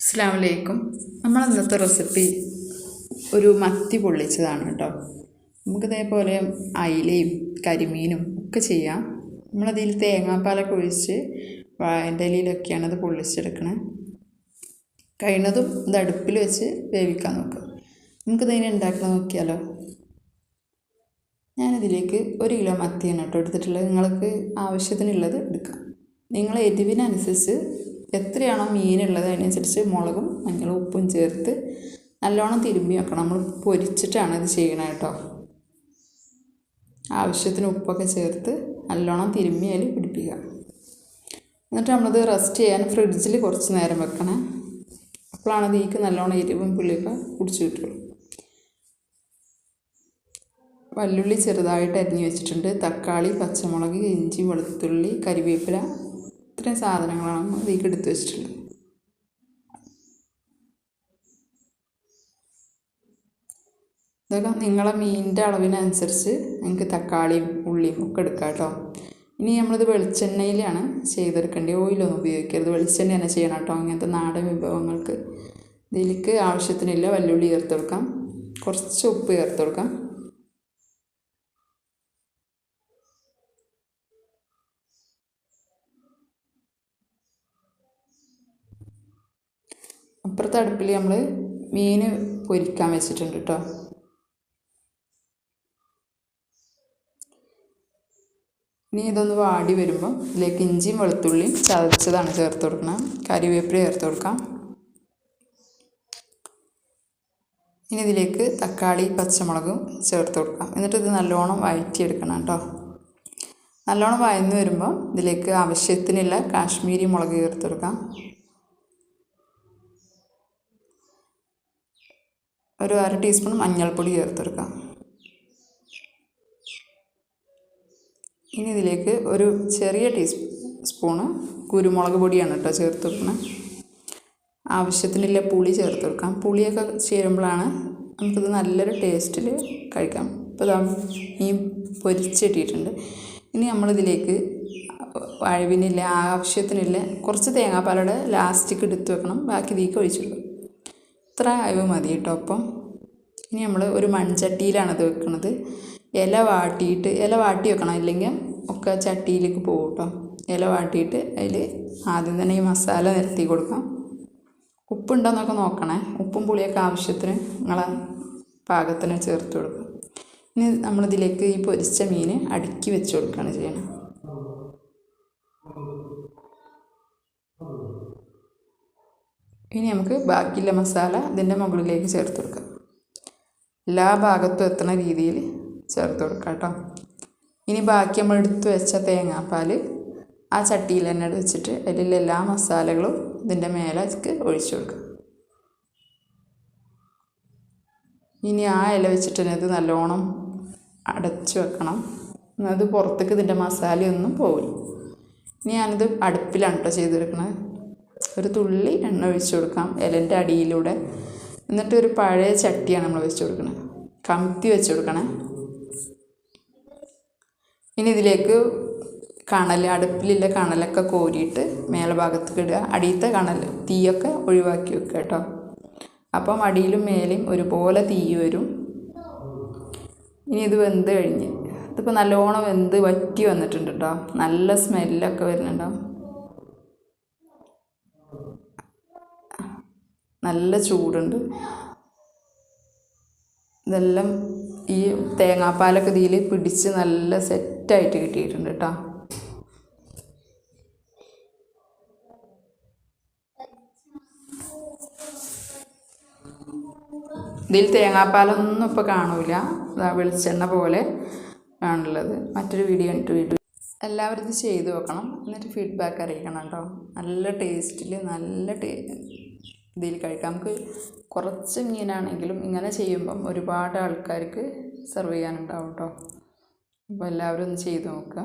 അസ്സാം നമ്മളിന്നത്തെ റെസിപ്പി ഒരു മത്തി പൊള്ളിച്ചതാണ് കേട്ടോ. നമുക്ക് ഇതേപോലെ അയിലയും കരിമീനും ഒക്കെ ചെയ്യാം. നമ്മളതിൽ തേങ്ങാപ്പാലൊക്കെ ഒഴിച്ച് വാഴന്റെ ഇലയിലൊക്കെയാണ് അത് പൊള്ളിച്ചെടുക്കണത് കഴിയുന്നതും ഇത് അടുപ്പിൽ വെച്ച് വേവിക്കാൻ നോക്കുക നമുക്കിതിനെ ഉണ്ടാക്കണം നോക്കിയാലോ? ഞാനിതിലേക്ക് ഒരു കിലോ മത്തിയാണ് കേട്ടോ എടുത്തിട്ടുള്ളത്. നിങ്ങൾക്ക് ആവശ്യത്തിനുള്ളത് എടുക്കാം. നിങ്ങൾ എരിവിനനുസരിച്ച് എത്രയാണോ മീനുള്ളത് അതിനനുസരിച്ച് മുളകും മഞ്ഞളും ഉപ്പും ചേർത്ത് നല്ലോണം തിരുമ്പി വെക്കണം. നമ്മൾ പൊരിച്ചിട്ടാണ് ഇത് ചെയ്യണത് കേട്ടോ. ആവശ്യത്തിന് ഉപ്പൊക്കെ ചേർത്ത് നല്ലോണം തിരുമ്മി അതിൽ പിടിപ്പിക്കുക. എന്നിട്ട് നമ്മളത് റെസ്റ്റ് ചെയ്യാൻ ഫ്രിഡ്ജിൽ കുറച്ച് നേരം വെക്കണേ. അപ്പോഴാണ് ഇതിക്ക് നല്ലോണം എരിവും പുളിയൊക്കെ കുടിച്ചു കിട്ടുള്ളൂ. വല്ലുള്ളി ചെറുതായിട്ട് അരിഞ്ഞു വെച്ചിട്ടുണ്ട്. തക്കാളി പച്ചമുളക് ഇഞ്ചി വെളുത്തുള്ളി കരിവേപ്പില ഇത്രയും സാധനങ്ങളാണ് നമ്മൾ ഇതിലേക്ക് എടുത്തു വെച്ചിട്ടുള്ളത്. ഇതൊക്കെ നിങ്ങളെ മീനിന്റെ അളവിനനുസരിച്ച് നിങ്ങൾക്ക് തക്കാളിയും ഉള്ളിയും ഒക്കെ എടുക്കാം കേട്ടോ. ഇനി നമ്മളിത് വെളിച്ചെണ്ണയിലാണ് ചെയ്തെടുക്കേണ്ടത്. ഓയിലൊന്നും ഉപയോഗിക്കരുത്. വെളിച്ചെണ്ണ തന്നെ ചെയ്യണം കേട്ടോ. അങ്ങനത്തെ നാടൻ വിഭവങ്ങൾക്ക് ഇതിലേക്ക് ആവശ്യത്തിനില്ല. വല്ലുള്ളി ചേർത്ത് കൊടുക്കാം. കുറച്ച് ഉപ്പ് ചേർത്ത് കൊടുക്കാം. അപ്പുറത്തെ അടുപ്പിൽ നമ്മൾ മീൻ പൊരിക്കാൻ വെച്ചിട്ടുണ്ട് കേട്ടോ ഇനി ഇതൊന്ന് വാടി വരുമ്പോൾ ഇതിലേക്ക് ഇഞ്ചിയും വെളുത്തുള്ളിയും ചതച്ചതാണ് ചേർത്ത് കൊടുക്കണം. കറിവേപ്പില ചേർത്ത് കൊടുക്കാം. ഇനി ഇതിലേക്ക് തക്കാളി പച്ചമുളകും ചേർത്ത് കൊടുക്കാം. എന്നിട്ട് ഇത് നല്ലോണം വഴറ്റിയെടുക്കണം കേട്ടോ നല്ലോണം വഴന്ന് വരുമ്പോൾ ഇതിലേക്ക് ആവശ്യത്തിനുള്ള കാശ്മീരി മുളക് ചേർത്ത് കൊടുക്കാം. ഒരു അര ടീസ്പൂൺ മഞ്ഞൾപ്പൊടി ചേർത്തെടുക്കാം ഇനി ഇതിലേക്ക് ഒരു ചെറിയ ടീസ്പൂ സ്പൂണ് കുരുമുളക് പൊടിയാണ് കേട്ടോ ചേർത്ത് വെക്കുന്നത് ആവശ്യത്തിനുള്ള പുളി ചേർത്ത് കൊടുക്കാം പുളിയൊക്കെ ചേരുമ്പോഴാണ് നമുക്കിത് നല്ലൊരു ടേസ്റ്റിൽ കഴിക്കാം ഇപ്പോൾ ഇതാ ഈ പൊരിച്ചിട്ടിട്ടുണ്ട് ഇനി നമ്മളിതിലേക്ക് അഴിവിനില്ല ആവശ്യത്തിനില്ല കുറച്ച് തേങ്ങാപ്പാലയുടെ ലാസ്റ്റിക്ക് എടുത്ത് വെക്കണം ബാക്കി ഇതിലേക്ക് ഒഴിച്ചു കൊടുക്കും ഇത്ര അയവ് മതി കേട്ടോ അപ്പം. ഇനി നമ്മൾ ഒരു മൺചട്ടിയിലാണ് ഇത് വെക്കുന്നത് ഇല വാട്ടിയിട്ട് ഇല വാട്ടി വെക്കണം. ഇല്ലെങ്കിൽ ഒക്കെ ചട്ടിയിലേക്ക് പോകും കേട്ടോ. ഇല വാട്ടിയിട്ട് അതിൽ ആദ്യം തന്നെ ഈ മസാല നിരത്തി കൊടുക്കാം. ഉപ്പുണ്ടോയെന്നൊക്കെ നോക്കണേ. ഉപ്പും പുളിയൊക്കെ ആവശ്യത്തിന് നിങ്ങളെ പാകത്തിന് ചേർത്ത് കൊടുക്കും. ഇനി നമ്മളിതിലേക്ക് ഈ പൊരിച്ച മീൻ അടുക്കി വെച്ച് കൊടുക്കുകയാണ് ചെയ്യണം. ഇനി നമുക്ക് ബാക്കിയുള്ള മസാല ഇതിന്റെ മുകളിലേക്ക് ചേർത്ത് കൊടുക്കാം. എല്ലാ ഭാഗത്തും എത്തുന്ന രീതിയിൽ ചേർത്ത് കൊടുക്കാം കേട്ടോ. ഇനി ബാക്കി നമ്മൾ എടുത്ത് വെച്ച തേങ്ങാപ്പാൽ ആ ചട്ടിയിൽ തന്നെ വെച്ചിട്ട് അതിലുള്ള എല്ലാ മസാലകളും ഇതിന്റെ മേലെ ഒഴിച്ചു കൊടുക്കുക ഇനി ആ ഇല വെച്ചിട്ട് തന്നെ ഇത് നല്ലോണം അടച്ചു വെക്കണം. അത് പുറത്തേക്ക് ഇതിന്റെ മസാലയൊന്നും പോവില്ല. ഇനി ഞാനിത് അടുപ്പിലാണ് കേട്ടോ ചെയ്തെടുക്കുന്നത് ഒരു തുള്ളി എണ്ണ ഒഴിച്ചു കൊടുക്കാം ഇലന്റെ അടിയിലൂടെ. എന്നിട്ട് ഒരു പഴയ ചട്ടിയാണ് നമ്മൾ വെച്ച് കൊടുക്കുന്നത് കമത്തി വെച്ച് കൊടുക്കണേ. ഇനി ഇതിലേക്ക് കണൽ അടുപ്പിലുള്ള കണലൊക്കെ കോരിയിട്ട് മേലെ ഭാഗത്തേക്ക് ഇടുക. അടിയത്തെ കണൽ തീയൊക്കെ ഒഴിവാക്കി വെക്കുക കേട്ടോ. അപ്പം അടിയിലും മേലെയും ഒരുപോലെ തീ വരും. ഇനി ഇത് വെന്ത് കഴിഞ്ഞ് ഇതിപ്പോൾ നല്ലോണം വെന്ത് വറ്റി വന്നിട്ടുണ്ട് കേട്ടോ. നല്ല സ്മെല്ലൊക്കെ വരുന്നുണ്ടാവും നല്ല ചൂടുണ്ട്. ഇതെല്ലാം ഈ തേങ്ങാപ്പാലൊക്കെ ഇതിൽ പിടിച്ച് നല്ല സെറ്റായിട്ട് കിട്ടിയിട്ടുണ്ട് കേട്ടോ. ഇതിൽ തേങ്ങാപ്പാലൊന്നും ഇപ്പോൾ കാണൂല. വെളിച്ചെണ്ണ പോലെ ആണുള്ളത്. മറ്റൊരു വീഡിയോ കണ്ടിട്ട് വീഡിയോ എല്ലാവരും ഇത് ചെയ്ത് നോക്കണം. എന്നിട്ട് ഫീഡ്ബാക്ക് അറിയിക്കണം കേട്ടോ. നല്ല ടേസ്റ്റിൽ നല്ല ടേ ഇതിൽ കഴിക്കാം. നമുക്ക് കുറച്ച് മീനാണെങ്കിലും ഇങ്ങനെ ചെയ്യുമ്പം ഒരുപാട് ആൾക്കാർക്ക് സെർവ് ചെയ്യാനുണ്ടാവും കേട്ടോ അപ്പോൾ എല്ലാവരും ഒന്ന് ചെയ്ത് നോക്കുക.